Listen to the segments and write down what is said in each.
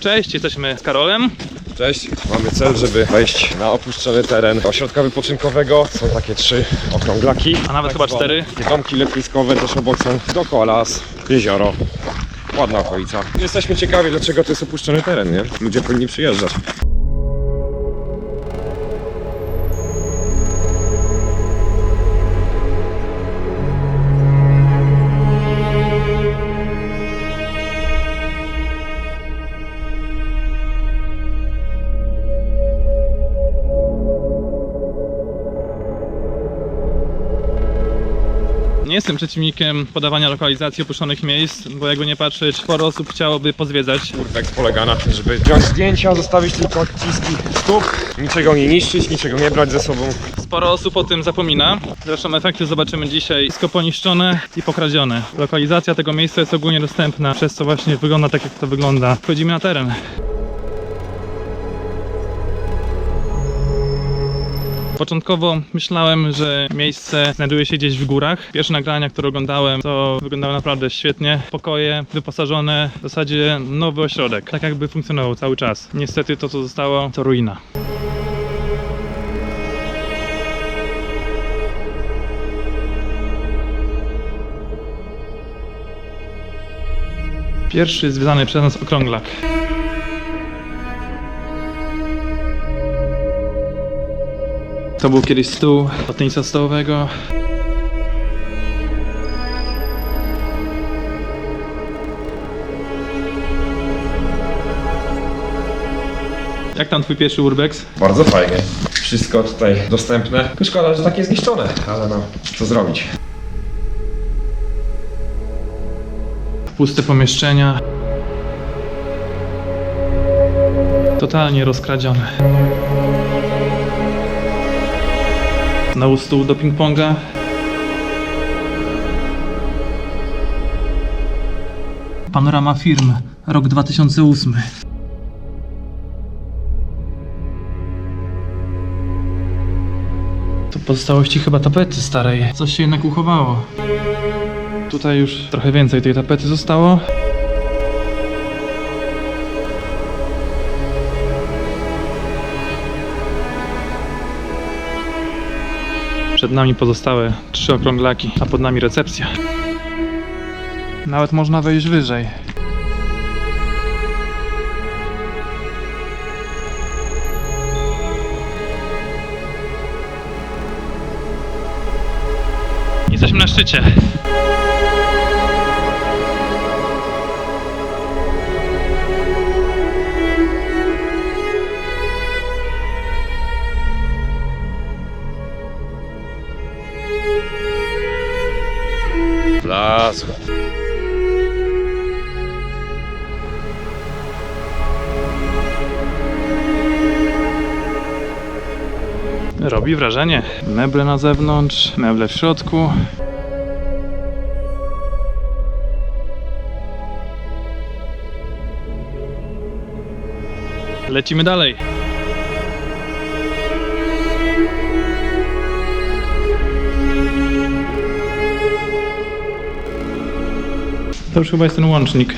Cześć, jesteśmy z Karolem. Cześć, mamy cel, żeby wejść na opuszczony teren ośrodka wypoczynkowego. Są takie trzy okrąglaki. A nawet chyba zwane cztery. Domki letniskowe też obok są. Dookoła las, jezioro. Ładna okolica. Jesteśmy ciekawi, dlaczego to jest opuszczony teren, nie? Ludzie powinni przyjeżdżać. Jestem przeciwnikiem podawania lokalizacji opuszczonych miejsc, bo jakby nie patrzeć, sporo osób chciałoby pozwiedzać. Urbex polega na tym, żeby wziąć zdjęcia, zostawić tylko odciski stóp, niczego nie niszczyć, niczego nie brać ze sobą. Sporo osób o tym zapomina. Zresztą efekty zobaczymy dzisiaj. Wszystko poniszczone i pokradzione. Lokalizacja tego miejsca jest ogólnie dostępna, przez co właśnie wygląda tak, jak to wygląda. Wchodzimy na teren. Początkowo myślałem, że miejsce znajduje się gdzieś w górach. Pierwsze nagrania, które oglądałem, to wyglądały naprawdę świetnie. Pokoje wyposażone, w zasadzie nowy ośrodek. Tak jakby funkcjonował cały czas. Niestety to, co zostało, to ruina. Pierwszy związany przez nas okrąglak. To był kiedyś stół do tenisa stołowego. Jak tam twój pierwszy urbex? Bardzo fajnie. Wszystko tutaj dostępne. Tylko Szkoda, że takie zniszczone, ale no, co zrobić. Puste pomieszczenia. Totalnie rozkradzione. Znowu stół do ping-ponga. Panorama firm, rok 2008. To pozostałości chyba tapety starej. Coś się jednak uchowało. Tutaj już trochę więcej tej tapety zostało. Przed nami pozostałe trzy okrąglaki, a pod nami recepcja. Nawet można wejść wyżej. Jesteśmy na szczycie. Robi wrażenie. Meble na zewnątrz, meble w środku. Lecimy dalej. To już chyba jest ten łącznik.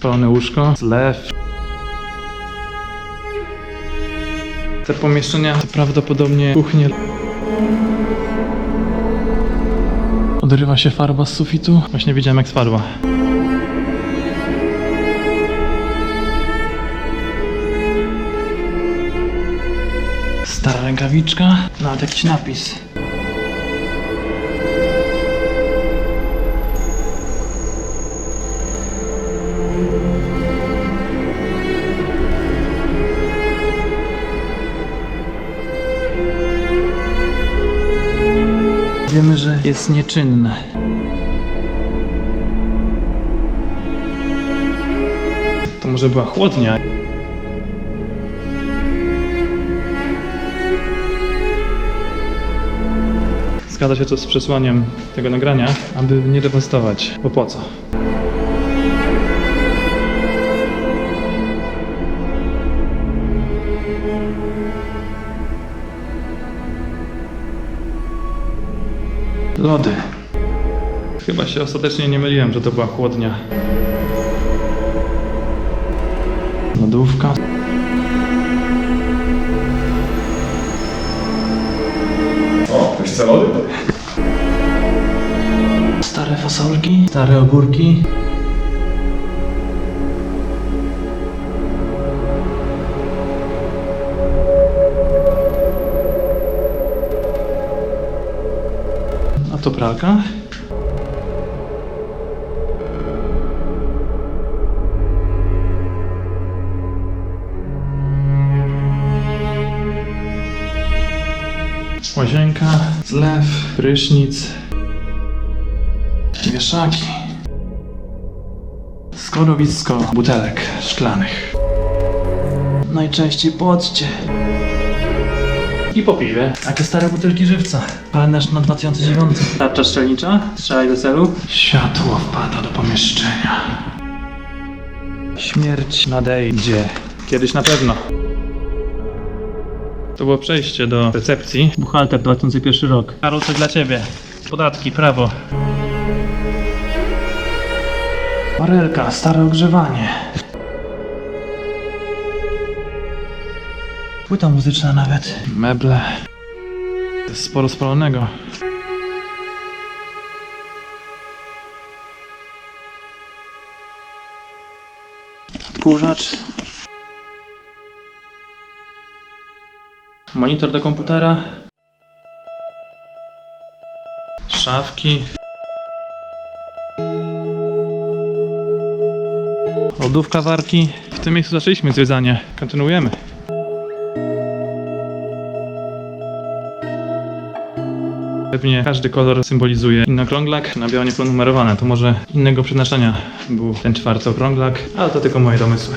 Pełne łóżko, zlew. Te pomieszczenia to prawdopodobnie kuchnie. Odrywa się farba z sufitu. Właśnie widziałem jak spadła. Stara rękawiczka, nawet jakiś napis. Wiemy, że jest nieczynne. To może była chłodnia. Zgadza się to z przesłaniem tego nagrania, aby nie dewastować, bo po co? Lody. Chyba się ostatecznie nie myliłem, że to była chłodnia. Lodówka. O, ktoś chce lody? Stare fasolki, stare ogórki. Pralka. Łazienka, zlew, prysznic, Wieszaki. Skorowisko butelek szklanych. Najczęściej po occie. I po piwie. Takie stare butelki żywca. Kalendarz na 2009. Tarcza strzelnicza. Strzelaj do celu. Światło wpada do pomieszczenia. Śmierć nadejdzie. Kiedyś na pewno. To było przejście do recepcji. Buchalter 2001 rok. Karol, dla ciebie. Podatki, prawo. Parelka, stare ogrzewanie. Płyta muzyczna nawet. Meble. Jest sporo spalonego. Odkurzacz. Monitor do komputera. Szafki. Lodówka warki. W tym miejscu zaczęliśmy zwiedzanie. Kontynuujemy. Pewnie każdy kolor symbolizuje inny okrąglak. Na biało nie ponumerowane. To może innego przeznaczenia był ten czwarty okrąglak, ale to tylko moje domysły.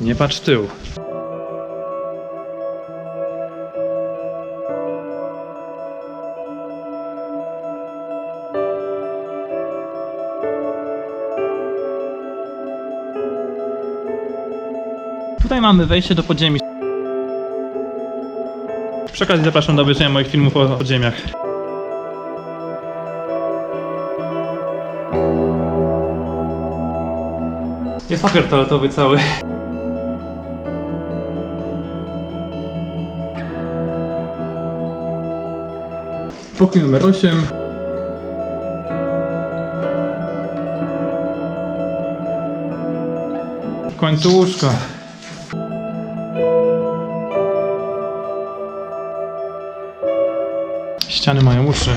Nie patrz tył. Tutaj mamy wejście do podziemi. Przy okazji zapraszam do obejrzenia moich filmów o podziemiach. Jest papier toaletowy cały. Pokój numer 8. W końcu łóżko. Ściany mają uszy.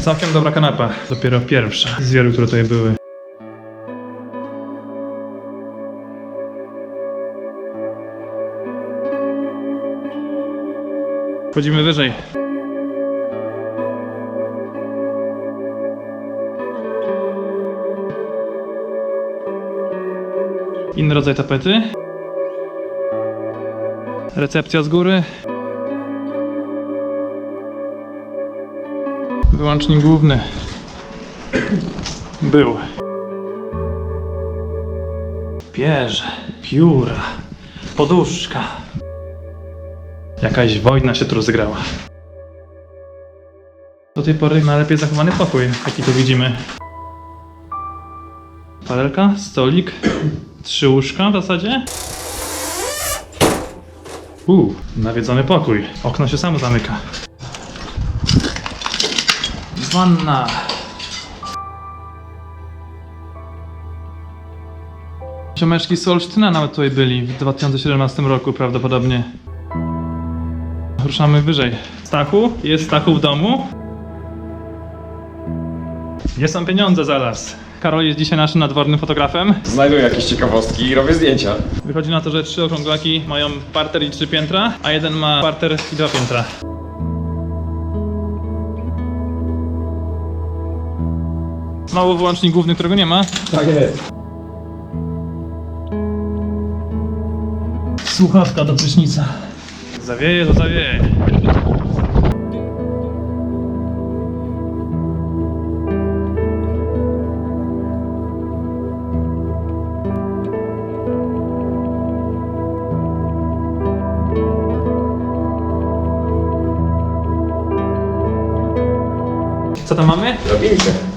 Całkiem dobra kanapa. Dopiero pierwsza z wielu, które tutaj były. Wchodzimy wyżej. Inny rodzaj tapety. Recepcja z góry. Wyłącznik główny. Był. Bierze, pióra, poduszka. Jakaś wojna się tu rozegrała. Do tej pory najlepiej zachowany pokój, jaki tu widzimy. Parelka, stolik, trzy łóżka w zasadzie. Uuu, nawiedzony pokój. Okno się samo zamyka. Wanna. Ciomeczki z Olsztyna nawet tutaj byli w 2017 roku prawdopodobnie. Ruszamy wyżej. Stachu? Jest Stachu w domu? Gdzie są pieniądze zaraz? Karol jest dzisiaj naszym nadwornym fotografem. Znajduję jakieś ciekawostki i robię zdjęcia. Wychodzi na to, że trzy okrąglaki mają parter i trzy piętra, a jeden ma parter i dwa piętra. Mały wyłącznik główny, którego nie ma. Tak jest. Słuchawka do prysznica. Zawieje, to zawieje. Co tam mamy? Robincie.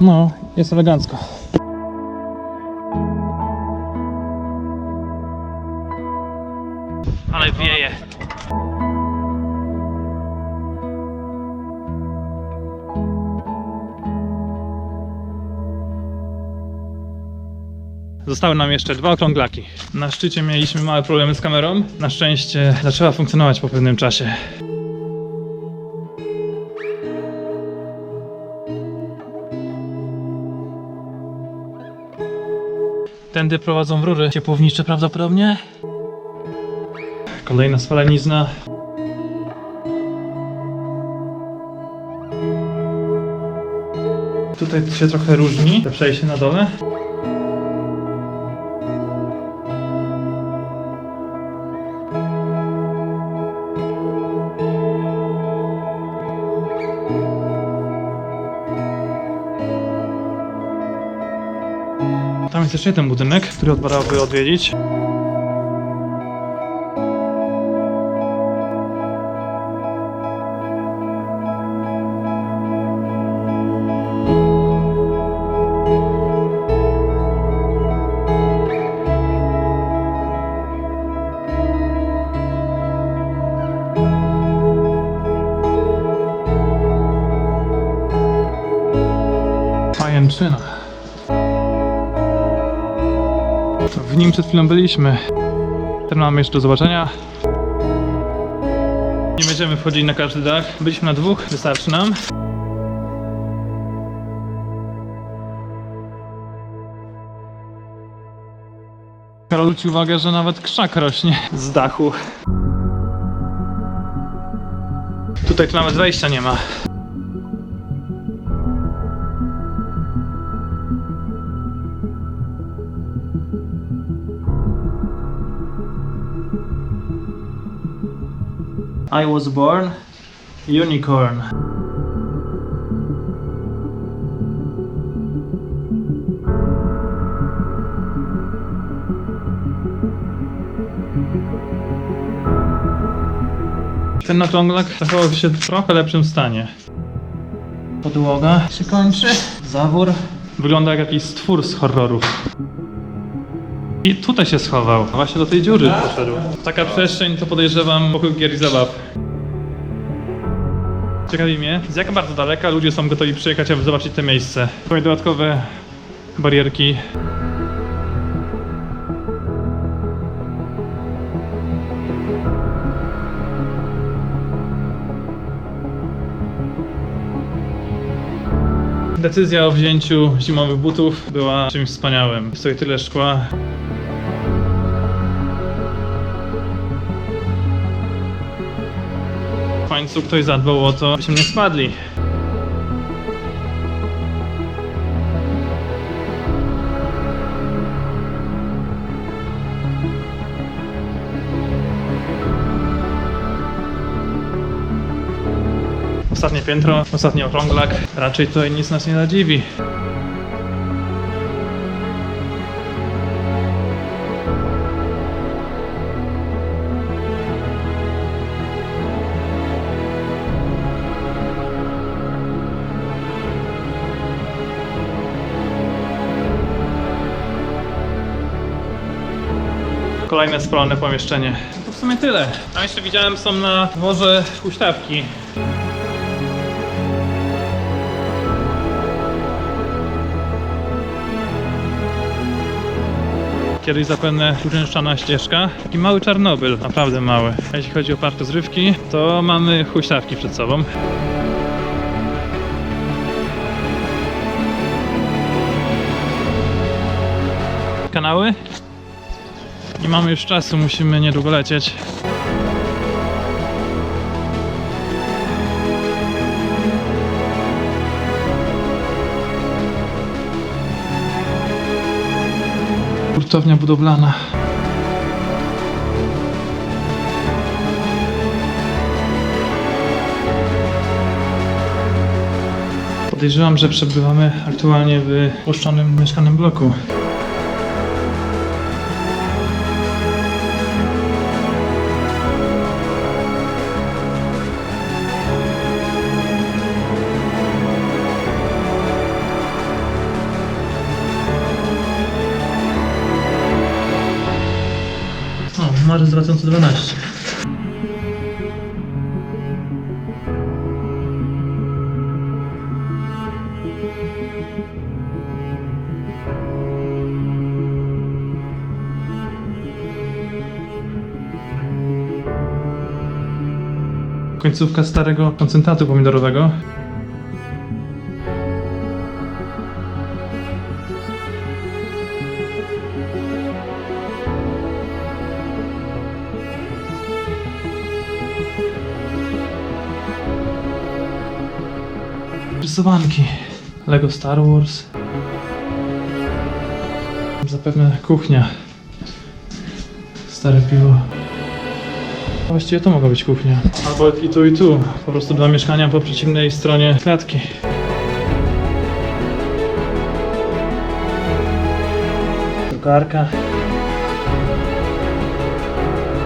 No, jest elegancko. Ale wieje. Zostały nam jeszcze dwa okrąglaki. Na szczycie mieliśmy małe problemy z kamerą. Na szczęście zaczęła funkcjonować po pewnym czasie. Tędy prowadzą rury ciepłownicze prawdopodobnie. Kolejna spalenizna. Tutaj się trochę różni, to przejście na dole. Jeszcze jeden budynek, który odpadałoby odwiedzić. Pajęczyna. Nim przed chwilą byliśmy. Ten mamy jeszcze do zobaczenia. Nie będziemy wchodzić na każdy dach. Byliśmy na dwóch, wystarczy nam. Karol zwrócił uwagę, że nawet krzak rośnie z dachu. Tutaj to nawet wejścia nie ma. I was born unicorn. Ten nakląglak zachował się w trochę lepszym stanie. Podłoga się kończy. Zawór. Wygląda jak jakiś stwór z horrorów. I tutaj się schował. Właśnie do tej dziury poszedł. Taka przestrzeń to podejrzewam pokój gier i zabaw. Ciekawi mnie, z jak bardzo daleka ludzie są gotowi przyjechać, aby zobaczyć te miejsce. Tutaj dodatkowe barierki. Decyzja o wzięciu zimowych butów była czymś wspaniałym. Jest tutaj tyle szkła. Końcu ktoś zadbał o to, byśmy nie spadli. Ostatnie piętro, ostatni okrąglak. Raczej to nic nas nie zadziwi. Kolejne spalone pomieszczenie. To w sumie tyle. A jeszcze widziałem, są na dworze huśtawki. Kiedyś zapewne uczęszczana ścieżka. Taki mały Czarnobyl, naprawdę mały. A jeśli chodzi o park rozrywki, to mamy huśtawki przed sobą. Kanały? Nie mamy już czasu, musimy niedługo lecieć. Hurtownia budowlana. Podejrzewam, że przebywamy aktualnie w opuszczonym mieszkanym bloku. 2012. Końcówka starego koncentratu pomidorowego. Rysowanki. Lego Star Wars. Zapewne kuchnia. Stare piwo. Właściwie to mogła być kuchnia. Albo i tu, i tu. Po prostu dwa mieszkania po przeciwnej stronie klatki. Drukarka.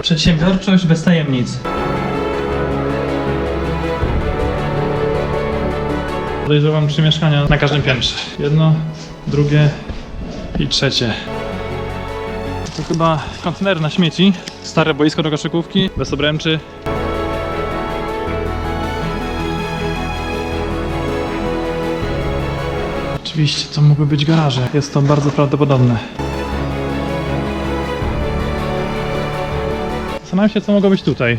Przedsiębiorczość bez tajemnic. Podejrzewam trzy mieszkania na każdym piętrze. Jedno, drugie i trzecie. To chyba kontener na śmieci. Stare boisko do koszykówki, bez obręczy. Oczywiście to mogły być garaże. Jest to bardzo prawdopodobne. Zastanawiam się, co mogło być tutaj.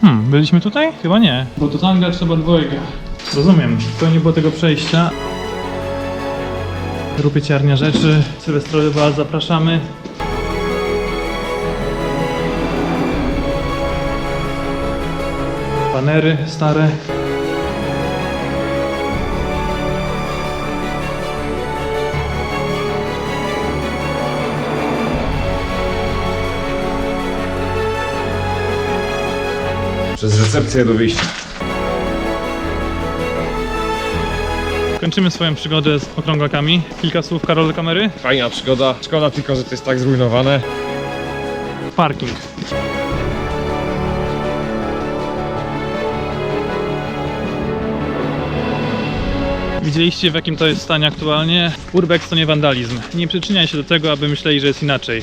Hmm, byliśmy tutaj? Chyba nie. Bo to tam grać trzeba dwojga. Rozumiem, to nie było tego przejścia. Rupieciarnia rzeczy, Sylwestrowy bal, zapraszamy. Banery stare. Przez recepcję do wyjścia. Kończymy swoją przygodę z okrągłakami. Kilka słów Karol do kamery. Fajna przygoda. Szkoda tylko, że to jest tak zrujnowane. Parking. Widzieliście w jakim to jest stanie aktualnie? Urbex to nie wandalizm. Nie przyczynia się do tego, aby myśleli, że jest inaczej.